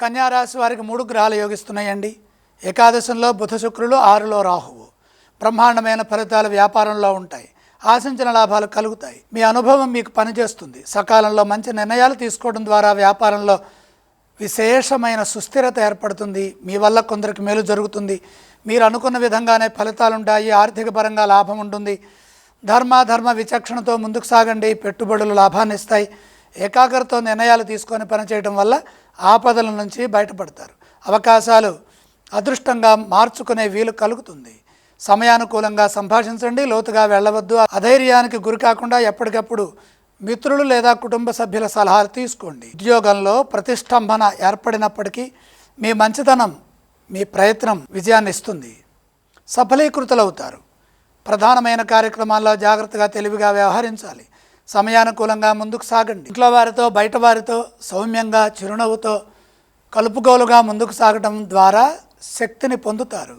కన్యారాశి వారికి మూడు గ్రహాలు యోగిస్తున్నాయండి. ఏకాదశంలో బుధ శుక్రులు ఆరులో రాహువు. బ్రహ్మాండమైన ఫలితాలు వ్యాపారంలో ఉంటాయి. ఆశించిన లాభాలు కలుగుతాయి. మీ అనుభవం మీకు పనిచేస్తుంది. సకాలంలో మంచి నిర్ణయాలు తీసుకోవడం ద్వారా వ్యాపారంలో విశేషమైన సుస్థిరత ఏర్పడుతుంది. మీ వల్ల కొందరికి మేలు జరుగుతుంది. మీరు అనుకున్న విధంగానే ఫలితాలు ఉంటాయి. ఆర్థిక పరంగా లాభం ఉంటుంది. ధర్మాధర్మ విచక్షణతో ముందుకు సాగండి. పెట్టుబడులు లాభాన్ని ఇస్తాయి. ఏకాగ్రత నిర్ణయాలు తీసుకొని పనిచేయడం వల్ల ఆపదల నుంచి బయటపడతారు. అవకాశాలు అదృష్టంగా మార్చుకునే వీలు కలుగుతుంది. సమయానుకూలంగా సంభాషించండి లోతుగా వెళ్ళవద్దు. అధైర్యానికి గురి కాకుండా ఎప్పటికప్పుడు మిత్రులు లేదా కుటుంబ సభ్యుల సలహాలు తీసుకోండి. ఉద్యోగంలో ప్రతిష్టంభన ఏర్పడినప్పటికీ మీ మంచితనం మీ ప్రయత్నం విజయాన్ని ఇస్తుంది. సఫలీకృతులవుతారు. ప్రధానమైన కార్యక్రమాల్లో జాగ్రత్తగా తెలివిగా వ్యవహరించాలి. సమయానుకూలంగా ముందుకు సాగండి. ఇంట్లో వారితో బయట వారితో సౌమ్యంగా చిరునవ్వుతో కలుపుగోలుగా ముందుకు సాగడం ద్వారా శక్తిని పొందుతారు.